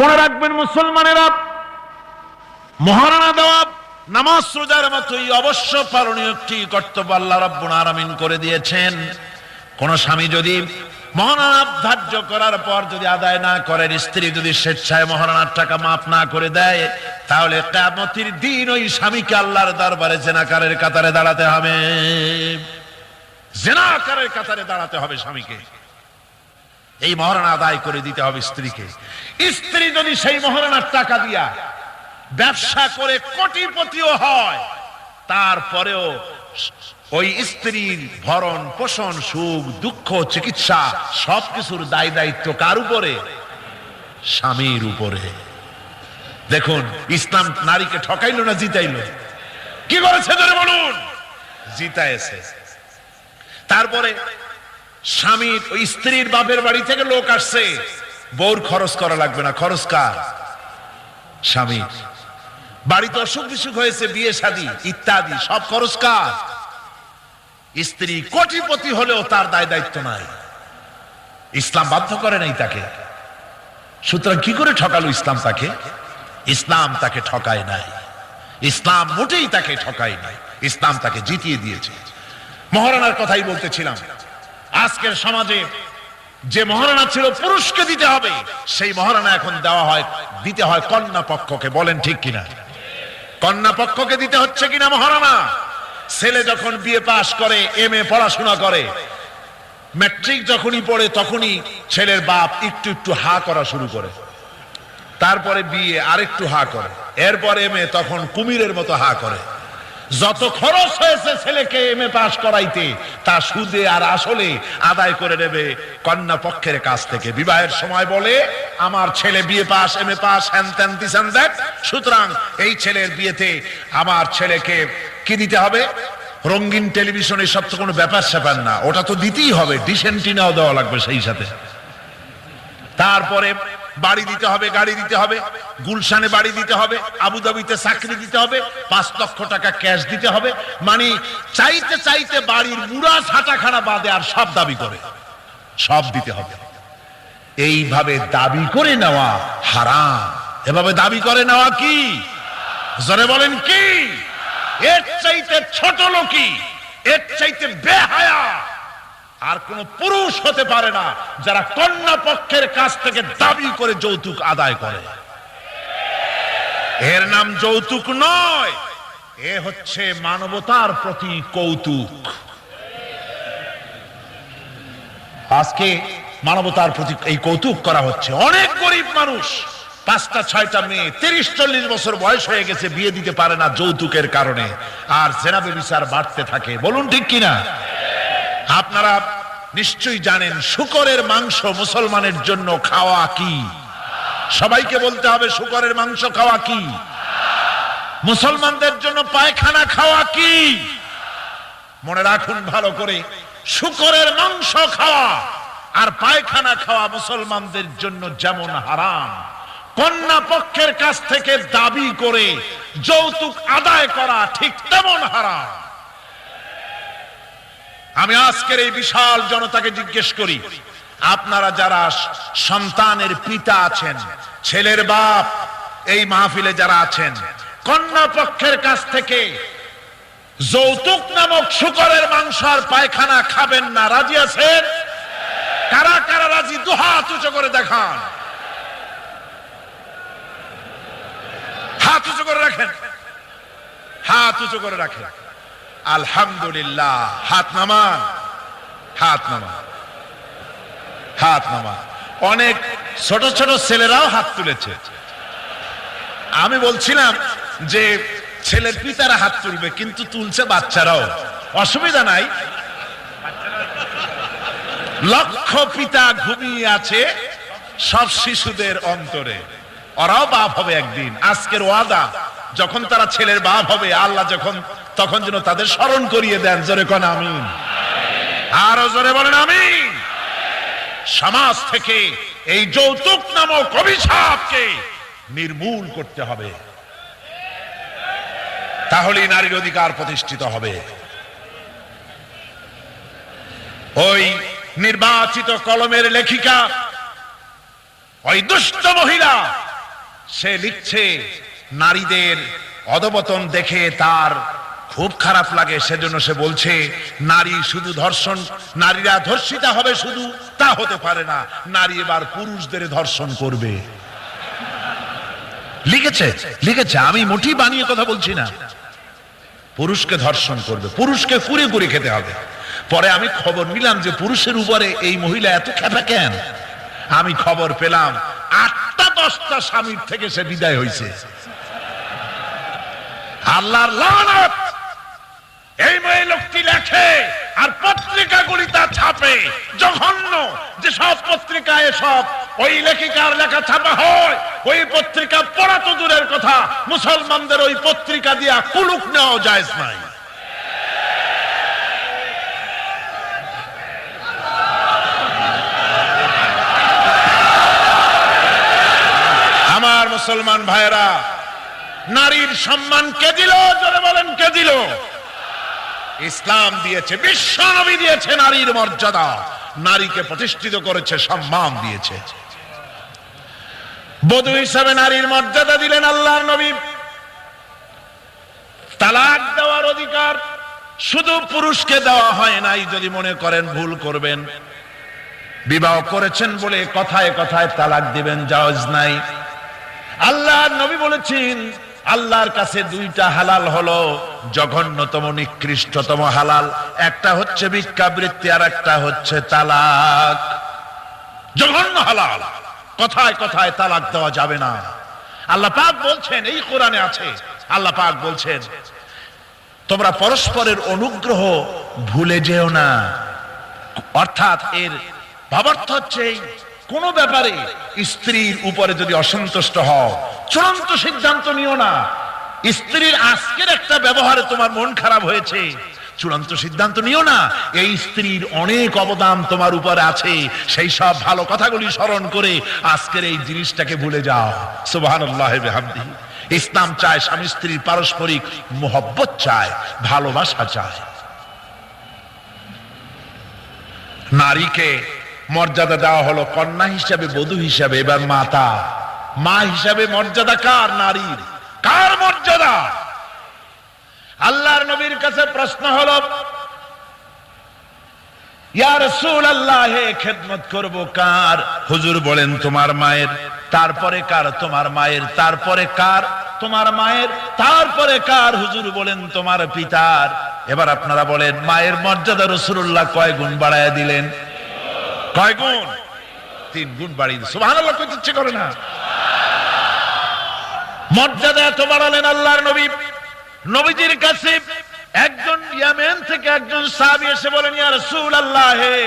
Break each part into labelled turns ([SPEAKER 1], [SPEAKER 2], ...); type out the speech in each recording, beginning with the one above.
[SPEAKER 1] মনে রাখবেন মুসলমানেরা, মহারানা দেওয়া নামাজ রোজার মতোই অবশ্য পালনীয় একটি কর্তব্য আল্লাহ রাব্বুল আলামিন করে দিয়েছেন। কোন স্বামী যদি মহারানা ধার্য করার পর যদি আদায় না করেন, স্ত্রী যদি স্বেচ্ছায় মহারানার টাকা মাফ না করে দেয়, তাহলে কেমতির দিন ওই স্বামীকে আল্লাহর দরবারে জেনাকারের কাতারে দাঁড়াতে হবে। জেনাকারের কাতারে দাঁড়াতে হবে স্বামীকে। এই মহারণা আদায় করে দিতে হবে স্ত্রীকে। স্ত্রী যদি সেই মহারণার টাকা দিয়া ব্যবসা করে কোটিপতিও হয়, তারপরেও ওই স্ত্রীর ভরণ পোষণ, সুখ, দুঃখ, চিকিৎসা সবকিছুর দায় দায়িত্ব কার উপরে? স্বামীর উপরে। দেখুন, ইসলাম নারীকে ঠকাইলো না জিতাইলো? কি করেছে ধরে বলুন? জিতাইছে। তারপরে স্বামীর ওই স্ত্রীর বাপের বাড়ি থেকে লোক আসছে। বউর খরচ করা লাগবে না, খরচ কার? স্বামী, বাড়িতে অসুখ বিসুখ হয়েছে, বিয়ে শাদী, ইত্যাদি, সব খরচ কার? স্ত্রী কোটিপতি হলেও তার দায় দায়িত্ব নাই। ইসলাম বাধ্য করে নাই তাকে। সুতরাং কি করে ঠকালো ইসলাম তাকে? ইসলাম তাকে ঠকায় নাই। ইসলাম মোটেই তাকে ঠকায় নাই। ইসলাম তাকে জিতিয়ে দিয়েছে। মহারানার কথাই বলতেছিলাম। আজকের সমাজে যে মহারানা ছিল পুরুষকে দিতে হবে, সেই মহারানা এখন দেওয়া হয়, দিতে হয় কন্যা পক্ষকে। বলেন ঠিক কিনা? কন্যা পক্ষকে দিতে হচ্ছে কিনা মহারানা ছেলে যখন বিয়ে পাশ করে, এম এ পড়াশোনা করে, ম্যাট্রিক যখনই পড়ে, তখনই ছেলের বাপ একটু একটু হা করা শুরু করে। তারপরে বিয়ে আরেকটু হা করে, এরপর এম এ তখন কুমিরের মতো হা করে। যত খরচ হয়েছে ছেলেকে এম এ পাশ করাইতে, তা সুদে আর আসলে আদায় করে নেবে কন্যা পক্ষের কাছ থেকে। বিবাহের সময় বলে, আমার ছেলে বিয়ে পাস, এম এ পাস, হ্যান ত্যান দিশান দেখ সুতরাং এই ছেলের বিয়েতে আমার ছেলেকে কি দিতে হবে? রঙিন টেলিভিশন এসব তো কোনো ব্যাপার স্যাপার না। ওটা তো দিতেই হবে ডিসেন্টিনাও দেওয়া লাগবে সেই সাথে। তারপরে বাড়ি দিতে হবে, গাড়ি দিতে হবে, গুলশানে বাড়ি দিতে হবে, আবুধাবিতে চাকরি দিতে হবে, পাঁচ লক্ষ টাকা ক্যাশ দিতে হবে মানে চাইতে চাইতে বাড়ির মুড়া ছাটাখানা বাদে আর সব দাবি করে, সব দিতে হবে। এইভাবে দাবি করে নেওয়া হারাম। এভাবে দাবি করে নেওয়া কি? জরে বলেন কি? এর চাইতে ছোট লোকই, এর চাইতে বেহায়া আর কোন পুরুষ হতে পারে না যারা কন্যা পক্ষের কাছ থেকে দাবি করে যৌতুক আদায় করে। এর নাম যৌতুক নয়, এ হচ্ছে মানবতার প্রতি কৌতুক। আজকে মানবতার প্রতি এই কৌতুক করা হচ্ছে। অনেক গরিব মানুষ, পাঁচটা, ছয়টা মেয়ে, তিরিশ, চল্লিশ বছর বয়স হয়ে গেছে, বিয়ে দিতে পারে না যৌতুকের কারণে। আর জেনাবে বিচার বাড়তে থাকে। বলুন ঠিক কিনা? আপনারা নিশ্চয়ই জানেন শুকরের মাংস মুসলমানের জন্য খাওয়া কি? সবাইকে বলতে হবে শুকরের মাংস খাওয়া কি? মুসলমানদের জন্য পায়খানা খাওয়া কি? মনে রাখুন ভালো করে, শুকরের মাংস খাওয়া আর পায়খানা খাওয়া মুসলমানদের জন্য যেমন হারাম। কন্যা পক্ষের কাছ থেকে দাবি করে যৌতুক আদায় করা ঠিক তেমন হারাম। আমি আজকের এই বিশাল জনতাকে জিজ্ঞেস করি, আপনারা যারা সন্তানের পিতা আছেন, ছেলের বাপ, এই মাহফিলে যারা আছেন কন্যা পক্ষের কাছ থেকে যৌতুক নামক শুকরের মাংস আর পায়খানা খাবেন না, রাজি আছেন? কারা কারা রাজি? দুহাত উঁচু করে দেখান। হাত উঁচু করে রাখেন। হাত উঁচু করে রাখেন। আলহামদুলিল্লাহ। হাত নামান। হাত নামান। হাত নামান। অনেক ছোট ছোট ছেলেরাও হাত তুলেছে। আমি বলছিলাম যে ছেলের পিতারা হাত তুলবে, কিন্তু তুলছে বাচ্চারাও। অসুবিধা নাই। লক্ষ পিতা ঘুমিয়ে আছে সব শিশুদের অন্তরে। ওরাও বাপ হবে একদিন। আজকের ওয়াদা, যখন তারা ছেলের বাপ হবে, আল্লাহ যখন তখন যেন তাদের স্মরণ করিয়ে দেন। জোরে কোন, আমিন। আরও জোরে বলেন, আমিন। সমাজ থেকে এই যৌতুক নামক অভিশাপকে নির্মূল করতে হবে। তাহলেই নারীর অধিকার প্রতিষ্ঠিত হবে। ওই নির্বাচিত কলমের লেখিকা, ওই দুষ্ট মহিলা, সে লিখছে, নারীদের অধবতন দেখে তার খুব খারাপ লাগে, সেজন্য সে বলছে, নারী শুধু ধর্ষণ, নারীরা ধর্ষিতা হবে শুধু, তা হতে পারে না। নারী এবার পুরুষদের ধর্ষণ করবে। লিখেছে লিখেছে, আমি মোটি বানিয়ে কথা বলছি না। পুরুষকে ধর্ষণ করবে, পুরুষকে কুড়ে কুড়ে খেতে হবে। পরে আমি খবর নিলাম যে পুরুষের উপরে এই মহিলা এত খেপা কেন? আমি খবর পেলাম, আটটা দশটা স্বামীর থেকে সে বিদায় হয়েছে আল্লাহর লানত! এই মেয়ে লোকটি লেখে আর পত্রিকাগুলি তা ছাপে। জঘন্য। যে সব পত্রিকায় সব ওই লেখিকার লেখা ছাপা হয়, ওই পত্রিকা পড়া তো দূরের কথা। মুসলমানদের ওই পত্রিকা দিয়া কুলুক নেওয়া যায় নাই। আমার মুসলমান ভাইয়েরা, নারীর সম্মান কে দিল? জোরে বলেন, কে দিল? ইসলাম দিয়েছে, বিশ্ব নবী দিয়েছে নারীর মর্যাদা। নারীকে প্রতিষ্ঠিত করেছে, সম্মান দিয়েছে। বধূ হিসাবে নারীর মর্যাদা দিলেন আল্লাহর নবী। তালাক দেওয়ার অধিকার শুধু পুরুষকে দেওয়া হয় নাই, যদি মনে করেন ভুল করবেন। বিবাহ করেছেন বলে কথায় কথায় তালাক দিবেন জাওয়াজ নাই। আল্লাহর নবী বলেছেন, আল্লাহর কাছে দুইটা হালাল হলো। জঘন্যতম, নিকৃষ্টতম হালাল। একটা হচ্ছে ভিক্ষাবৃত্তি আর একটা হচ্ছে তালাক। জঘন্য হালাল। কথায় কথায় তালাক দেওয়া যাবে না। আল্লাহ পাক বলছেন, এই কোরআনে আছে, আল্লাহ পাক বলছেন, তোমরা পরস্পরের অনুগ্রহ ভুলে যেও না। অর্থাৎ এর ভাবার্থ হচ্ছে কোনো ব্যাপারে স্ত্রীর উপরে যদি অসন্তুষ্ট হও, চূড়ান্ত সিদ্ধান্ত নিও না। স্ত্রীর আজকের একটা ব্যবহারে তোমার মন খারাপ হয়েছে। চূড়ান্ত সিদ্ধান্ত নিও না, এই স্ত্রীর অনেক অবদান তোমার উপরে আছে। সেই সব ভালো কথাগুলি স্মরণ করে আজকের এই জিনিসটাকে ভুলে যাও। সুবহানাল্লাহ ইসলাম চায় স্বামী স্ত্রীর পারস্পরিক মোহব্বত চায়, ভালোবাসা চায়। নারীকে মর্যাদা দেওয়া হলো কন্যা হিসাবে, বধূ হিসাবে, এবার মাতা। মা হিসাবে মর্যাদা কার? নারীর। কার মর্যাদা। আল্লাহর নবীর কাছে প্রশ্ন হলো খেদমত করব কার? হুজুর বলেন তোমার মায়ের। তারপরে কার? তোমার মায়ের। তারপরে কার? তোমার মায়ের। তারপরে কার? হুজুর বলেন তোমার পিতার। এবার আপনারা বলেন মায়ের মর্যাদা রসুল্লাহ কয় গুণ বাড়ায় দিলেন? কয় গুণ? তিন গুণ বাড়িয়ে সুবহানাল্লাহ ইচ্ছে করে না। মর্যাদা এত বাড়ালেন আল্লাহর নবী। নবীজির কাছে একজন ইয়ামেন থেকে একজন সাহাবী এসে বলেন, ইয়া রাসূলুল্লাহ হে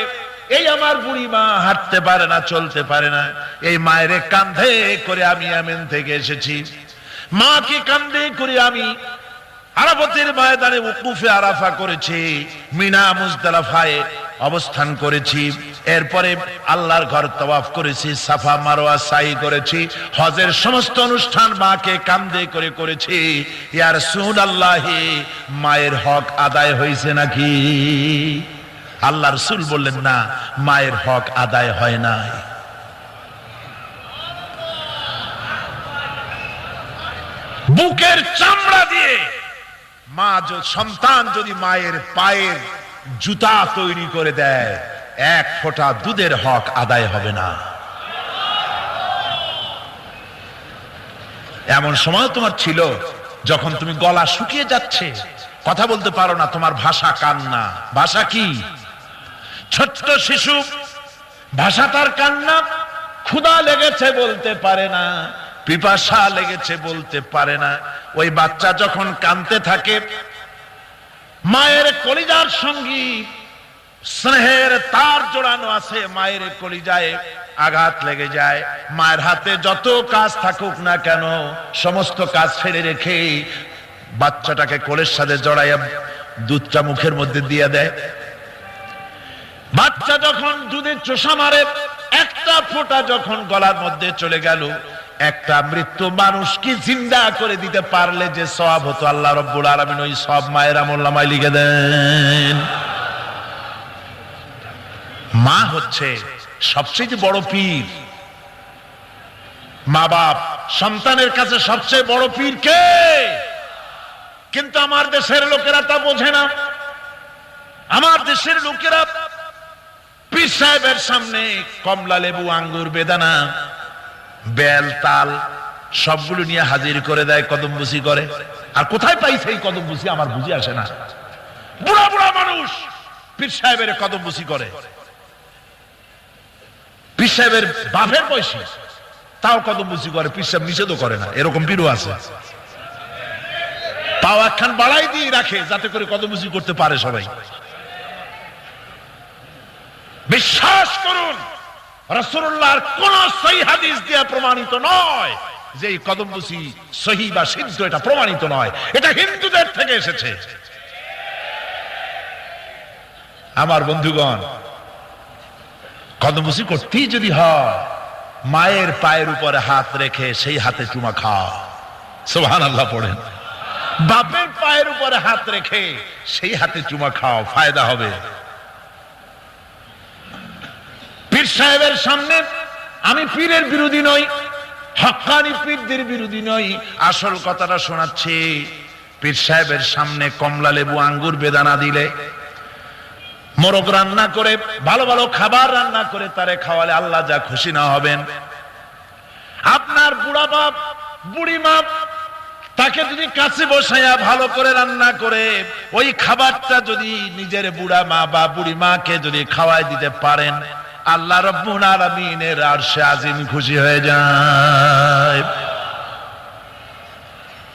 [SPEAKER 1] এই আমার বুড়ি মা হাঁটতে পারে না, চলতে পারে না। এই মায়ের কান্ধে করে আমি ইয়ামেন থেকে এসেছি। মাকে কান্ধে করে আমি আরাফাতের ময়দানে উকুফে আরাফা করেছি। মিনা মুজদালাফায় অবস্থান করেছি। এরপরে আল্লাহর ঘর তওয়াফ করেছি, সাফা, মারোয়া, সাই করেছি, হজের সমস্ত অনুষ্ঠান মাকে কান্দে করে করেছি। ইয়ার সুন আল্লাহি মায়ের হক আদায় হয়েছে নাকি? আল্লাহ রসুল বললেন, না, মায়ের হক আদায় হয় নাই। বুকের চামড়া দিয়ে মা সন্তান যদি মায়ের পায়ের জুতা তৈরি করে দেয়। এক ফোঁটা দুধের হক আদায় হবে না। এমন সময় তোমার ছিল, যখন তুমি গলা শুকিয়ে যাচ্ছে। কথা বলতে পারো না, তোমার ভাষা কান্না। ভাষা কি? ছোট্ট শিশু, ভাষা তার কান্না। ক্ষুধা লেগেছে বলতে পারে না, পিপাসা লেগেছে বলতে পারে না। ওই বাচ্চা যখন কানতে থাকে মায়ের কলিজার সঙ্গী, স্নেহের তার জোড়ানো আছে, মায়ের কলিজায় আঘাত লেগে যায়। মায়ের হাতে যত কাজ থাকুক না কেন, সমস্ত কাজ ফেলে রেখে বাচ্চাটাকে কোলের সাথে জড়াইয়া দুধটা মুখের মধ্যে দিয়ে দেয়। বাচ্চা যখন দুধের চোষা মারে, একটা ফোঁটা যখন গলার মধ্যে চলে গেল একটা মৃত্যু মানুষ কি জিন্দা করে দিতে পারলে যে সব হতো? আল্লাহ রব্বুল আলমিন ওই সব মায়ের আমল্লামায় লিখে দেন। মা হচ্ছে সবচেয়ে বড় পীর। মা বাপ, সন্তানের কাছে সবচেয়ে বড় পীর কে? কিন্তু আমার দেশের লোকেরা তা বোঝে না। আমার দেশের লোকেরা পীর সাহেবের সামনে কমলা লেবু, আঙ্গুর, বেদানা বেল, তাল, সবগুলো নিয়ে হাজির করে দেয় কদম বুসি করে। আর কোথায় পাইছে এই কদম বুসি আমার বুঝে আসে না। বুড়া বুড়া মানুষ পীর সাহেবের কদম বুসি করে। পীর সাহেবের বাপের বয়সী, তাও কদম বুসি করে, পীর সাহেব নিষেধও করে না। এরকম পীরও আছে। পাও একখান বাড়াই দিয়ে রাখে, যাতে করে কদম বুসি করতে পারে সবাই। বিশ্বাস করুন রসুল্লাহর কোন সহি হাদিস দিয়ে প্রমাণিত নয় যে এই কদমবুসি সহি বা সিদ্ধ, এটা প্রমাণিত নয়। এটা হিন্দুদের থেকে এসেছে। আমার বন্ধুগণ কদমবুসি করতেই যদি হয়, মায়ের পায়ের উপরে হাত রেখে সেই হাতে চুমা খাও। সোহান আল্লাহ পড়েন। বাপের পায়ের উপরে হাত রেখে সেই হাতে চুমা খাও, ফায়দা হবে। পীর সাহেবের সামনে, আমি পীরের বিরোধী নই, হকানি পীরদের বিরোধী নই, আসল কথাটা শোনাচ্ছি। পীর সাহেবের সামনে কমলা লেবু আঙ্গুর বেদানা দিলে, মোরগ রান্না করে, ভালো ভালো খাবার রান্না করে তারে খাওয়ালে আল্লাহ যা খুশি না হবেন। আপনার বুড়া বাপ, বুড়ি মা তাকে যদি কাছে বসাইয়া ভালো করে রান্না করে, ওই খাবারটা যদি নিজের বুড়া মা বা বুড়ি মাকে যদি খাওয়াই দিতে পারেন আল্লাহ রব্বুল আলামিনের আরশে আজিম খুশি হয়ে যায়।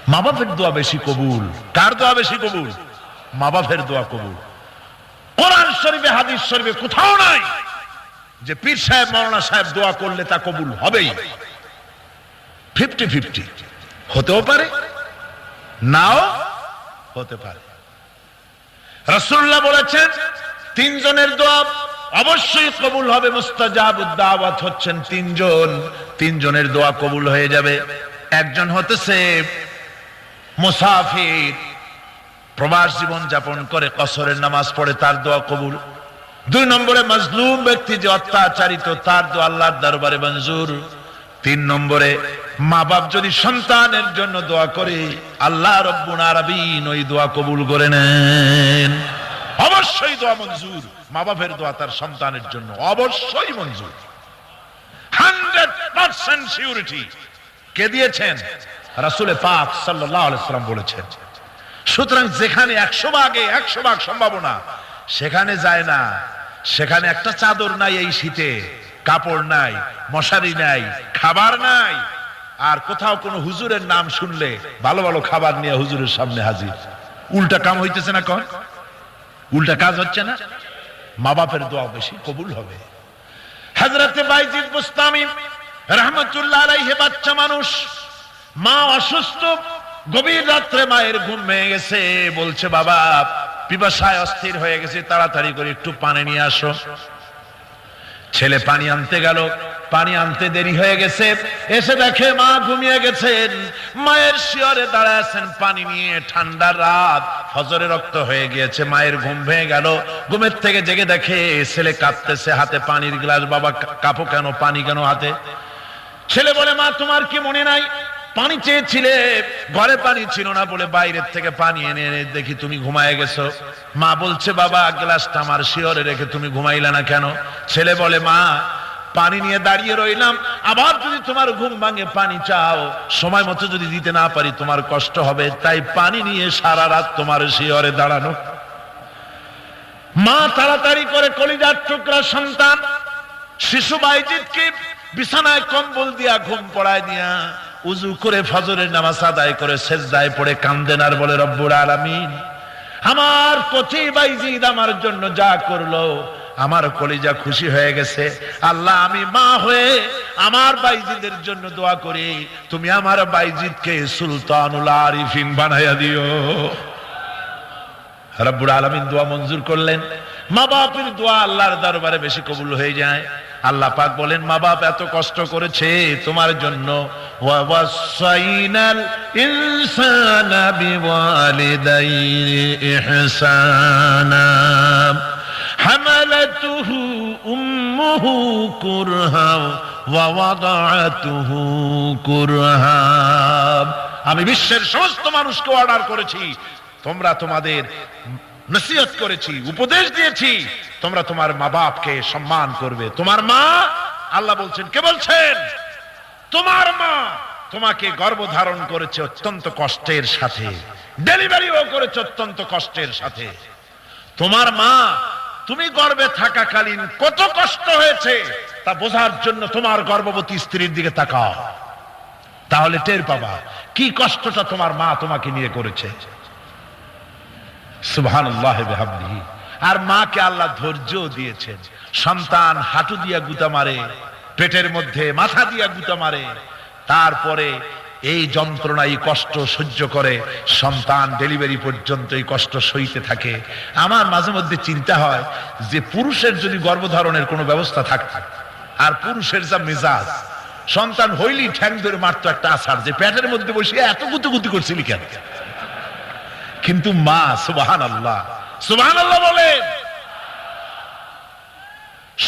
[SPEAKER 1] মা বাপের দোয়া বেশি কবুল। কার দোয়া বেশি কবুল? মা বাপের দোয়া কবুল। কোরআন শরীফে, হাদিস শরীফে কোথাও নাই যে পীর সাহেব মৌলানা সাহেব দোয়া করলে তা কবুল হবেই। Fifty fifty. হতেও পারে, নাও হতে পারে। রসুল্লাহ বলেছেন, তিনজনের দোয়া অবশ্যই কবুল হবে মুস্তাজাব দাওয়াত হচ্ছেন তিনজন। তিনজনের দোয়া কবুল হয়ে যাবে। একজন হতেছে মুসাফির, প্রবাস জীবন যাপন করে কসরের নামাজ পড়ে তার দোয়া কবুল। দুই নম্বরে মজলুম ব্যক্তি যে অত্যাচারিত, তার দোয়া আল্লাহর দরবারে মঞ্জুর। তিন নম্বরে মা বাপ যদি সন্তানের জন্য দোয়া করে, আল্লাহ রব্বুন আরবিন ওই দোয়া কবুল করে নেন। অবশ্যই দোয়া মঞ্জুর। মা বাপের দোয়া তার সন্তানের জন্য অবশ্যই মঞ্জুর। Hundred percent surety. কে দিয়েছেন? রাসুলে পাক আলাইসাল্লাম বলেছেন। সুতরাং যেখানে একশো ভাগে একশো ভাগ সম্ভাবনা, সেখানে যায় না। সেখানে একটা চাদর নাই এই শীতে, কাপড় নাই, মশারি নাই, খাবার নাই। আর কোথাও কোনো হুজুরের নাম শুনলে ভালো ভালো খাবার নিয়ে হুজুরের সামনে হাজির। উল্টা কাম হইতেছে না কন? উল্টা কাজ হচ্ছে না। মা বাপের দোয়া বেশি, কবুল হবে। হাজরতে বাইজিদ বুস্তামি রহমতুল্লাহ আলাইহি, বাচ্চা মানুষ, মা অসুস্থ, গভীর রাত্রে মায়ের ঘুম ভেঙে গেছে। বলছে, বাবা, পিপাসায় অস্থির হয়ে গেছে, তাড়াতাড়ি করে একটু পানি নিয়ে আসো। ছেলে পানি আনতে গেল। পানি আনতে দেরি হয়ে গেছে। এসে দেখে মা ঘুমিয়ে গেছেন। মায়ের শিয়রে দাঁড়ায় আছেন পানি নিয়ে। ঠান্ডা রাত। ফজরে রক্ত হয়ে গিয়েছে। মায়ের ঘুম ভেঙে গেল। ঘুমের থেকে জেগে দেখে ছেলে কাঁপতেছে হাতে পানির গ্লাস। বাবা কাপো কেন? পানি কেন হাতে? ছেলে বলে, মা, তোমার কি মনে নাই? পানি চেয়েছিলে। ঘরে পানি ছিল না বলে বাইরের থেকে পানি এনে এনে দেখি তুমি ঘুমায় গেছো। মা বলছে, বাবা, গ্লাসটা আমার শিওরে রেখে তুমি ঘুমাইলে না কেন? ছেলে বলে, মা পানি নিয়ে দাঁড়িয়ে রইলাম। আবার যদি তোমার ঘুম ভাঙে, পানি চাও। সময় মতো যদি দিতে না পারি, তোমার কষ্ট হবে। তাই পানি নিয়ে সারা রাত তোমার শিওরে দাঁড়ানো। মা তাড়াতাড়ি করে কলিজার টুকরা সন্তান, শিশু বাইজিৎকে বিছানায় কম্বল দিয়া ঘুম পড়ায় দিয়া উজু করে ফজরের নামাজ আদায় করে শেষ সেজদায় পড়ে কান্দেন আর বলে রব্বুর আলামিন, আমার কচি বাইজিদ আমার জন্য যা করল আমার কলিজা খুশি হয়ে গেছে। আল্লাহ, আমি মা হয়ে আমার বাইজিদের জন্য দোয়া করি। তুমি আমার বাইজিদকে সুলতানুল আরিফিন বানাইয়া দিও। রব্বুর আলমিন দোয়া মঞ্জুর করলেন। মা বাপের দোয়া আল্লাহর দরবারে বেশি কবুল হয়ে যায়। আল্লাহ পাক বলেন মা বাপ এত কষ্ট করেছে তোমার জন্য। ইনসানা বিওয়ালিদাইহি হামালাতুহু উম্মুহু কুরহা ووضعته كرها আমি বিশ্বের সমস্ত মানুষকে অর্ডার করেছি তোমরা তোমাদের নসিহত করেছি উপদেশ দিয়েছি তোমরা তোমার মা বাপকে সম্মান করবে তোমার মা আল্লাহ বলছেন কে বলছেন তোমার মা তোমাকে গর্ভধারণ করেছে অত্যন্ত কষ্টের সাথে ডেলিভারিও করেছে অত্যন্ত কষ্টের সাথে তোমার মা তুমি গর্ভে থাকাকালীন কত কষ্ট হয়েছে তা বোঝার জন্য তোমার গর্ভবতী স্ত্রীর দিকে তাকাও। তাহলে টের পাবা, কি কষ্টটা তোমার মা তোমাকে নিয়ে করেছে। সুবহান আর মাকে আল্লাহ ধৈর্য দিয়েছেন। সন্তান হাঁটু দিয়া গুতা মারে, পেটের মধ্যে মাথা দিয়া গুতা মারে, তারপরে এই যন্ত্রণা এই কষ্ট সহ্য করে, সন্তান ডেলিভারি পর্যন্ত এই কষ্ট সইতে থাকে। আমার মাঝে মধ্যে চিন্তা হয় যে পুরুষের যদি গর্ভধারণের কোনো ব্যবস্থা থাকত, আর পুরুষের যা মেজাজ, সন্তান হইলি ঠ্যাং ধরে মারতো একটা আসার যে পেটের মধ্যে বসে এত গুতুগুতি করছিলি কেন? কিন্তু মা সুবাহান আল্লাহ সুবাহান আল্লাহ বলেন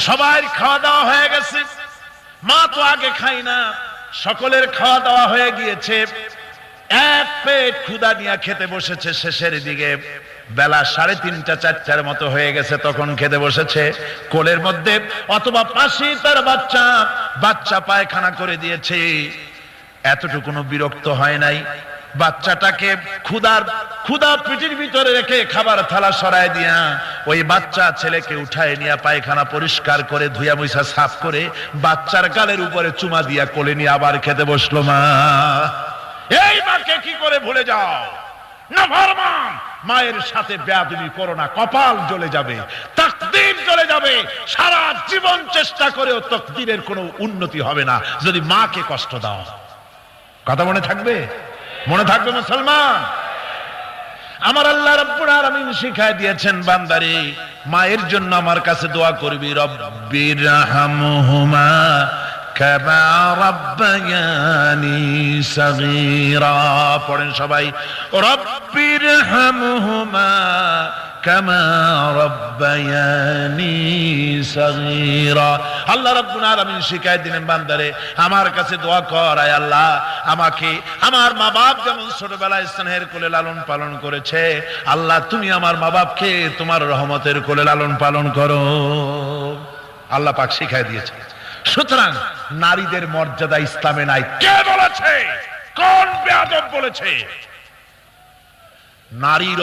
[SPEAKER 1] সবাই খাওয়া দাওয়া হয়ে গেছে, মা তো আগে খাই না। সকলের খাওয়া দাওয়া হয়ে গিয়েছে। এক পেট ক্ষুদা নিয়ে খেতে বসেছে শেষের দিকে। বেলা সাড়ে তিনটা, চারটার মতো হয়ে গেছে, তখন খেতে বসেছে কোলের মধ্যে, অথবা পাশে তার বাচ্চা। বাচ্চা পায়খানা করে দিয়েছে। এতটুকু বিরক্ত হয় নাই। বাচ্চাটাকে ক্ষুদার ক্ষুদা পিঠির ভিতরে রেখে খাবার থালা সরায় দিয়া ওই বাচ্চা ছেলেকে উঠায় নিয়ে পায়খানা পরিষ্কার করে ধুয়া মুইসা সাফ করে বাচ্চার গালের উপরে চুমা দিয়া কোলে নিয়ে আবার খেতে বসল মা। এই মাকে কি করে ভুলে যাও? না ফরমান মায়ের সাথে বেয়াদবি করো না, কপাল জ্বলে যাবে, তাকদির জ্বলে যাবে, সারা জীবন চেষ্টা করেও তকদিরের কোনো উন্নতি হবে না, যদি মাকে কষ্ট দাও। কথা মনে থাকবে? মনে থাকবে মুসলমান? আমার আল্লাহ রব্বুল আলামিন শিখায় দিয়েছেন, বান্দারে, মায়ের জন্য আমার কাছে দোয়া করবি রব্বির রাহমহুমা কামা রাব্বায়ানি সাগীরা। পড়েন সবাই রব্বির রাহমহুমা কামা রাব্বায়ানি সাগীরা। আল্লাহ রাব্বুল আলামিন শিখায় দিলেন, বান্দারে, আমার কাছে দোয়া কর, আয় আল্লাহ, আমাকে আমার মা বাপ যেমন ছোটবেলায় স্নেহের কোলে লালন পালন করেছে, আল্লাহ, তুমি আমার মা বাপকে তোমার রহমতের কোলে লালন পালন করো। আল্লাহ পাক শিখায় দিয়েছে সুতরাং নারীদের মর্যাদা ইসলামে নাই। কে বলেছে? কোন বেয়াদব বলেছে? নারীর